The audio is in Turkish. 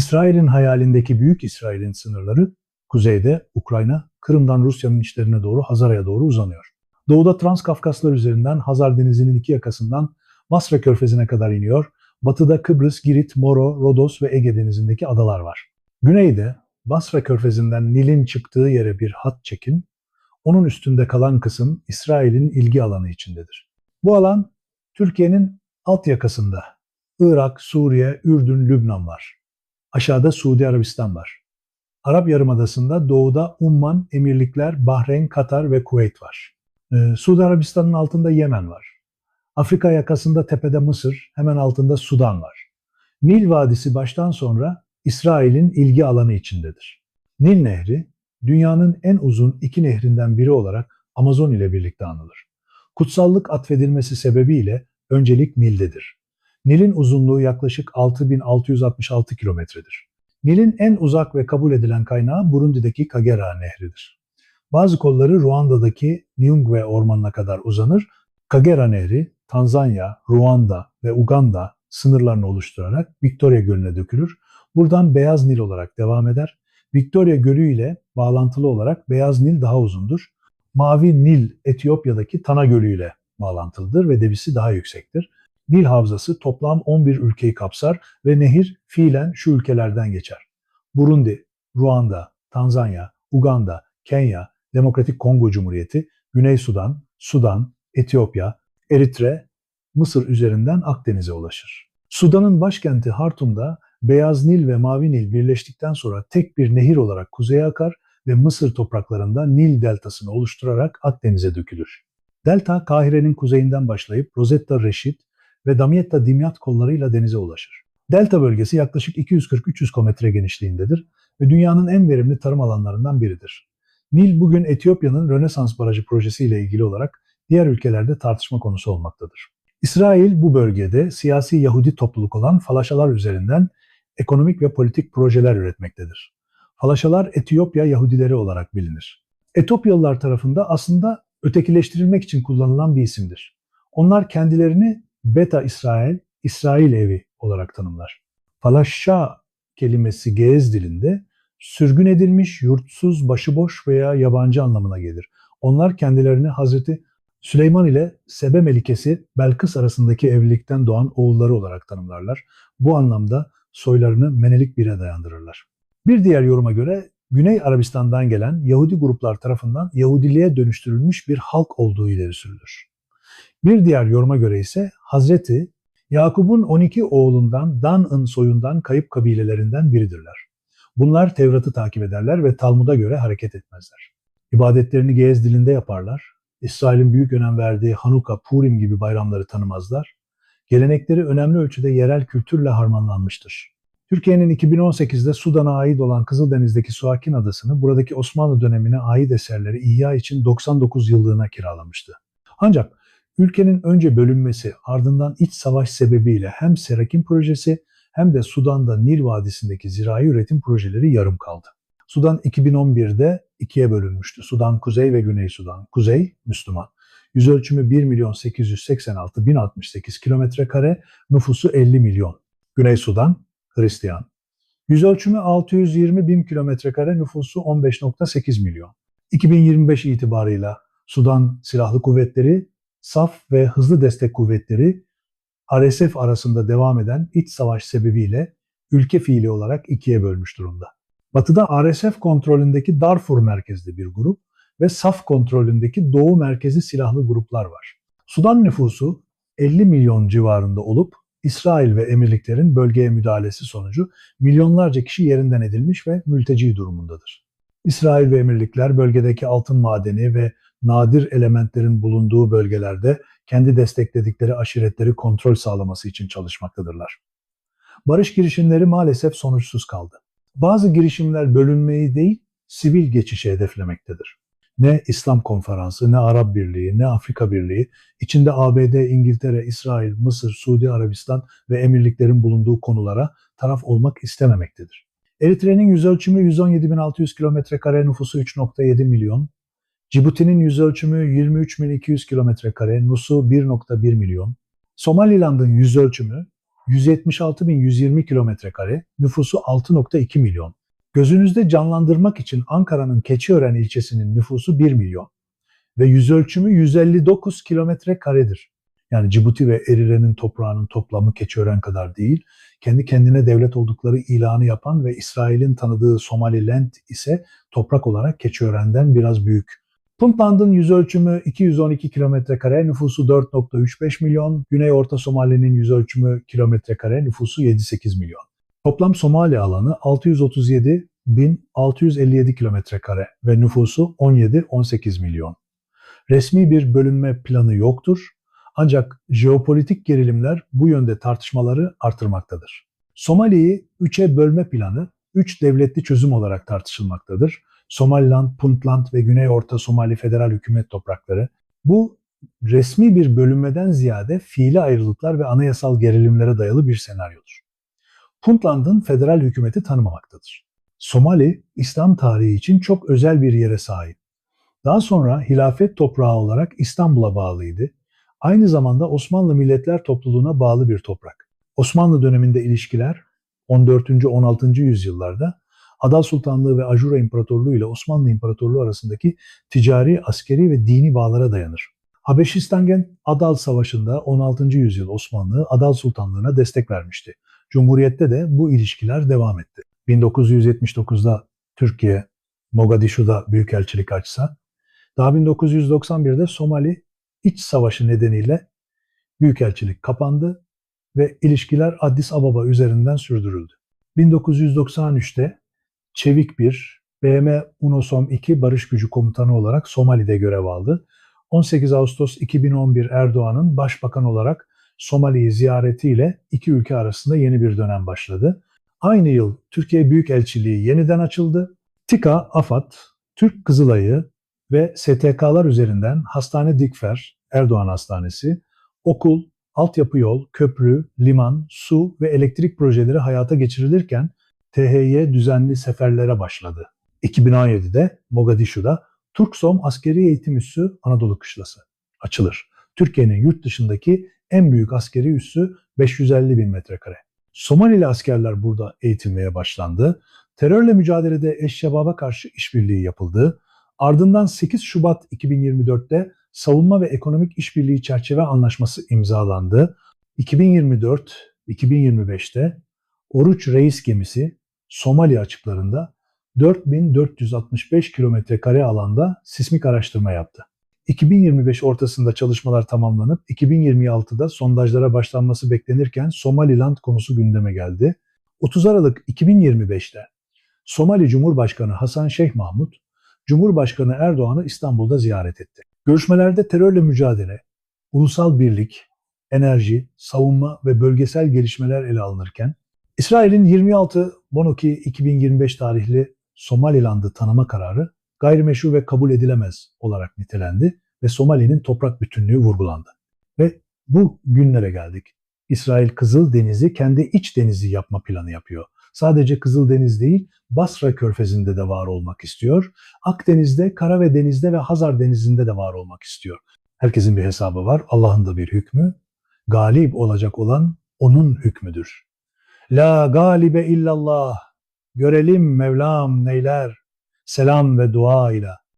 İsrail'in hayalindeki Büyük İsrail'in sınırları kuzeyde Ukrayna, Kırım'dan Rusya'nın içlerine doğru Hazar'a doğru uzanıyor. Doğuda Transkafkaslar üzerinden Hazar Denizi'nin iki yakasından Basra Körfezi'ne kadar iniyor. Batıda Kıbrıs, Girit, Moro, Rodos ve Ege Denizi'ndeki adalar var. Güneyde Basra Körfezi'nden Nil'in çıktığı yere bir hat çekin. Onun üstünde kalan kısım İsrail'in ilgi alanı içindedir. Bu alan Türkiye'nin alt yakasında. Irak, Suriye, Ürdün, Lübnan var. Aşağıda Suudi Arabistan var. Arap Yarımadası'nda doğuda Umman, Emirlikler, Bahreyn, Katar ve Kuveyt var. Ee, Suudi Arabistan'ın altında Yemen var. Afrika yakasında tepede Mısır, hemen altında Sudan var. Nil Vadisi baştan sonra İsrail'in ilgi alanı içindedir. Nil Nehri, dünyanın en uzun iki nehrinden biri olarak Amazon ile birlikte anılır. Kutsallık atfedilmesi sebebiyle öncelik Nil'dedir. Nil'in uzunluğu yaklaşık 6666 kilometredir. Nil'in en uzak ve kabul edilen kaynağı Burundi'deki Kagera Nehri'dir. Bazı kolları Ruanda'daki Nyungwe ormanına kadar uzanır. Kagera Nehri, Tanzanya, Ruanda ve Uganda sınırlarını oluşturarak Victoria Gölü'ne dökülür. Buradan Beyaz Nil olarak devam eder. Victoria Gölü ile bağlantılı olarak Beyaz Nil daha uzundur. Mavi Nil Etiyopya'daki Tana Gölü ile bağlantılıdır ve debisi daha yüksektir. Nil Havzası toplam 11 ülkeyi kapsar ve nehir fiilen şu ülkelerden geçer. Burundi, Ruanda, Tanzanya, Uganda, Kenya, Demokratik Kongo Cumhuriyeti, Güney Sudan, Sudan, Etiyopya, Eritre, Mısır üzerinden Akdeniz'e ulaşır. Sudan'ın başkenti Hartum'da Beyaz Nil ve Mavi Nil birleştikten sonra tek bir nehir olarak kuzeye akar ve Mısır topraklarında Nil deltasını oluşturarak Akdeniz'e dökülür. Delta, Kahire'nin kuzeyinden başlayıp Rosetta Reşit ve Damietta Dimyat kollarıyla denize ulaşır. Delta bölgesi yaklaşık 240-300 kilometre genişliğindedir ve dünyanın en verimli tarım alanlarından biridir. Nil bugün Etiyopya'nın Rönesans Barajı projesi ile ilgili olarak diğer ülkelerde tartışma konusu olmaktadır. İsrail bu bölgede siyasi Yahudi topluluk olan Falaşalar üzerinden ekonomik ve politik projeler üretmektedir. Falaşalar Etiyopya Yahudileri olarak bilinir. Etiyopyalılar tarafında aslında ötekileştirilmek için kullanılan bir isimdir. Onlar kendilerini Beta İsrail, İsrail evi olarak tanımlar. Falaşa kelimesi Geez dilinde sürgün edilmiş, yurtsuz, başıboş veya yabancı anlamına gelir. Onlar kendilerini Hazreti Süleyman ile Sebe Melikesi Belkıs arasındaki evlilikten doğan oğulları olarak tanımlarlar. Bu anlamda soylarını Menelik bire dayandırırlar. Bir diğer yoruma göre Güney Arabistan'dan gelen Yahudi gruplar tarafından Yahudiliğe dönüştürülmüş bir halk olduğu ileri sürülür. Bir diğer yoruma göre ise Hazreti Yakup'un 12 oğlundan Dan'ın soyundan kayıp kabilelerinden biridirler. Bunlar Tevrat'ı takip ederler ve Talmud'a göre hareket etmezler. İbadetlerini Geez dilinde yaparlar. İsrail'in büyük önem verdiği Hanuka, Purim gibi bayramları tanımazlar. Gelenekleri önemli ölçüde yerel kültürle harmanlanmıştır. Türkiye'nin 2018'de Sudan'a ait olan Kızıldeniz'deki Suakin Adası'nı buradaki Osmanlı dönemine ait eserleri ihya için 99 yıllığına kiralamıştı. Ancak ülkenin önce bölünmesi ardından iç savaş sebebiyle hem Serakin projesi hem de Sudan'da Nil Vadisi'ndeki zirai üretim projeleri yarım kaldı. Sudan 2011'de ikiye bölünmüştü. Sudan Kuzey ve Güney Sudan. Kuzey Müslüman. Yüz ölçümü 1 milyon 886 bin 68 kilometre kare, nüfusu 50 milyon. Güney Sudan Hristiyan. Yüz ölçümü 620 bin kilometre kare, nüfusu 15.8 milyon. 2025 itibarıyla Sudan Silahlı Kuvvetleri, SAF ve Hızlı Destek Kuvvetleri RSF arasında devam eden iç savaş sebebiyle ülke fiili olarak ikiye bölmüş durumda. Batıda RSF kontrolündeki Darfur merkezli bir grup ve SAF kontrolündeki Doğu merkezi silahlı gruplar var. Sudan nüfusu 50 milyon civarında olup İsrail ve emirliklerin bölgeye müdahalesi sonucu milyonlarca kişi yerinden edilmiş ve mülteci durumundadır. İsrail ve emirlikler bölgedeki altın madeni ve nadir elementlerin bulunduğu bölgelerde kendi destekledikleri aşiretleri kontrol sağlaması için çalışmaktadırlar. Barış girişimleri maalesef sonuçsuz kaldı. Bazı girişimler bölünmeyi değil, sivil geçişi hedeflemektedir. Ne İslam Konferansı, ne Arap Birliği, ne Afrika Birliği, içinde ABD, İngiltere, İsrail, Mısır, Suudi Arabistan ve emirliklerin bulunduğu konulara taraf olmak istememektedir. Eritre'nin yüz ölçümü 117.600 kilometre kare nüfusu 3.7 milyon. Cibuti'nin yüz ölçümü 23.200 kilometre kare, nüfusu 1.1 milyon. Somaliland'ın yüz ölçümü 176.120 kilometre kare, nüfusu 6.2 milyon. Gözünüzde canlandırmak için Ankara'nın Keçiören ilçesinin nüfusu 1 milyon ve yüz ölçümü 159 kilometre karedir. Yani Cibuti ve Erire'nin toprağının toplamı Keçiören kadar değil, kendi kendine devlet oldukları ilanı yapan ve İsrail'in tanıdığı Somaliland ise toprak olarak Keçiören'den biraz büyük. Puntland'ın yüz ölçümü 212 kilometre kare, nüfusu 4.35 milyon. Güney Orta Somali'nin yüz ölçümü kilometre kare, nüfusu 7-8 milyon. Toplam Somali alanı 637.657 kilometre kare ve nüfusu 17-18 milyon. Resmi bir bölünme planı yoktur. Ancak jeopolitik gerilimler bu yönde tartışmaları artırmaktadır. Somali'yi üçe bölme planı, üç devletli çözüm olarak tartışılmaktadır. Somaliland, Puntland ve Güney Orta Somali Federal Hükümet toprakları. Bu resmi bir bölünmeden ziyade fiili ayrılıklar ve anayasal gerilimlere dayalı bir senaryodur. Puntland'ın federal hükümeti tanımamaktadır. Somali, İslam tarihi için çok özel bir yere sahip. Daha sonra hilafet toprağı olarak İstanbul'a bağlıydı. Aynı zamanda Osmanlı Milletler Topluluğu'na bağlı bir toprak. Osmanlı döneminde ilişkiler 14. 16. yüzyıllarda Adal Sultanlığı ve Ajura İmparatorluğu ile Osmanlı İmparatorluğu arasındaki ticari, askeri ve dini bağlara dayanır. Habeşistangen Adal Savaşı'nda 16. yüzyıl Osmanlı Adal Sultanlığı'na destek vermişti. Cumhuriyette de bu ilişkiler devam etti. 1979'da Türkiye Mogadishu'da büyükelçilik açsa, daha 1991'de Somali iç savaşı nedeniyle büyükelçilik kapandı ve ilişkiler Addis Ababa üzerinden sürdürüldü. 1993'te Çevik bir BM UNOSOM 2 Barış Gücü Komutanı olarak Somali'de görev aldı. 18 Ağustos 2011 Erdoğan'ın başbakan olarak Somali'yi ziyaretiyle iki ülke arasında yeni bir dönem başladı. Aynı yıl Türkiye Büyükelçiliği yeniden açıldı. TİKA, AFAD, Türk Kızılayı ve STK'lar üzerinden Hastane Dikfer, Erdoğan Hastanesi, okul, altyapı yol, köprü, liman, su ve elektrik projeleri hayata geçirilirken THY düzenli seferlere başladı. 2017'de Mogadishu'da Turksom Askeri Eğitim Üssü Anadolu Kışlası açılır. Türkiye'nin yurt dışındaki en büyük askeri üssü 550 bin metrekare. Somalili askerler burada eğitilmeye başlandı. Terörle mücadelede eşşebaba karşı işbirliği yapıldı. Ardından 8 Şubat 2024'te Savunma ve Ekonomik İşbirliği Çerçeve Anlaşması imzalandı. 2024-2025'te Oruç Reis gemisi Somali açıklarında 4465 kilometre kare alanda sismik araştırma yaptı. 2025 ortasında çalışmalar tamamlanıp 2026'da sondajlara başlanması beklenirken Somaliland konusu gündeme geldi. 30 Aralık 2025'te Somali Cumhurbaşkanı Hasan Şeyh Mahmut, Cumhurbaşkanı Erdoğan'ı İstanbul'da ziyaret etti. Görüşmelerde terörle mücadele, ulusal birlik, enerji, savunma ve bölgesel gelişmeler ele alınırken, İsrail'in 26 Bonoki 2025 tarihli Somaliland'ı tanıma kararı gayrimeşru ve kabul edilemez olarak nitelendi ve Somali'nin toprak bütünlüğü vurgulandı. Ve bu günlere geldik. İsrail Kızıl Denizi kendi iç denizi yapma planı yapıyor. Sadece Kızıl Deniz değil, Basra Körfezi'nde de var olmak istiyor. Akdeniz'de, Kara ve Deniz'de ve Hazar Denizi'nde de var olmak istiyor. Herkesin bir hesabı var, Allah'ın da bir hükmü. Galip olacak olan onun hükmüdür. La galibe illallah. Görelim Mevlam neyler. Selam ve dua ile.